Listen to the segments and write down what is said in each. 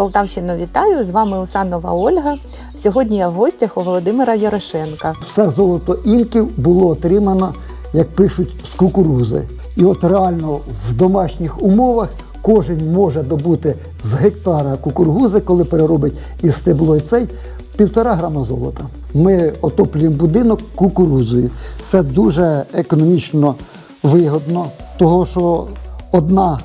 Полтавщину вітаю! З вами Усанова Ольга. Сьогодні я в гостях у Володимира Ярошенка. Все золото інків було отримано, як пишуть, з кукурузи. І от реально в домашніх умовах кожен може добути з гектара кукурудзи, коли переробить із стебло цей, півтора грама золота. Ми отоплюємо будинок кукурудзою. Це дуже економічно вигодно, того що одна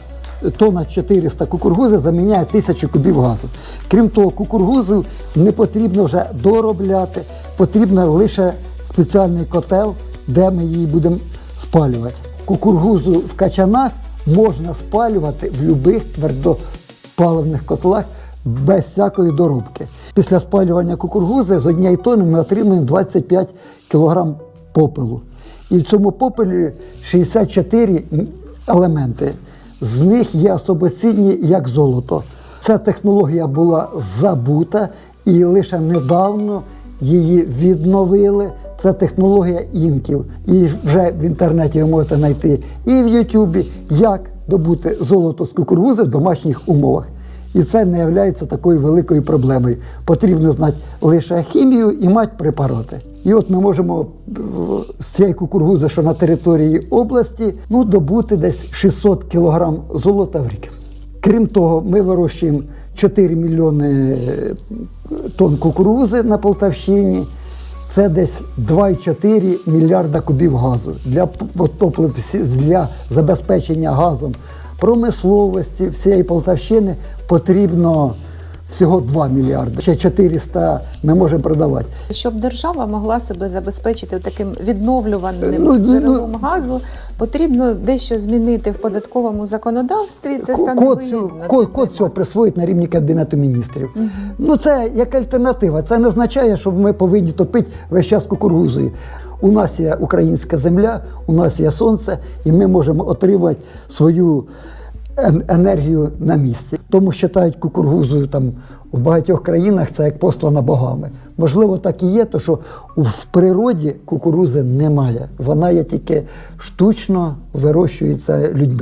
тонна 400 кукурудзи заміняє 1000 кубів газу. Крім того, кукурудзу не потрібно вже доробляти, потрібно лише спеціальний котел, де ми її будемо спалювати. Кукурудзу в качанах можна спалювати в будь-яких твердопаливних котлах без всякої доробки. Після спалювання кукурудзи з однієї тонни ми отримуємо 25 кг попелу. І в цьому попелі 64 елементи. З них є особоцінні як золото. Ця технологія була забута і лише недавно її відновили. Це технологія інків. І вже в інтернеті ви можете знайти і в Ютубі, як добути золото з кукурудзи в домашніх умовах. І це не є такою великою проблемою. Потрібно знати лише хімію і мати препарати. І от ми можемо е, з цієї кукурудзи, що на території області, ну, добути десь 600 кг золота в рік. Крім того, ми вирощуємо 4 мільйони е, тонн кукурузи на Полтавщині. Це десь 2,4 мільярда кубів газу для для забезпечення газом промисловості всієї Полтавщини потрібно всього 2 мільярди. Ще 400 ми можемо продавати. Щоб держава могла себе забезпечити таким відновлюваним Ну, ну, джерелом газу, потрібно дещо змінити в податковому законодавстві. Це стане Код, вигідно код, код цього присвоїть на рівні Кабінету міністрів. Ну це як альтернатива. Це не означає, що ми повинні топити весь час кукурузою. У нас є українська земля, у нас є сонце, і ми можемо отримати свою енергію на місці. Тому вважають кукурузою там в багатьох країнах це як послана богами. Можливо, так і є, то що в природі кукурузи немає. Вона є тільки штучно вирощується людьми.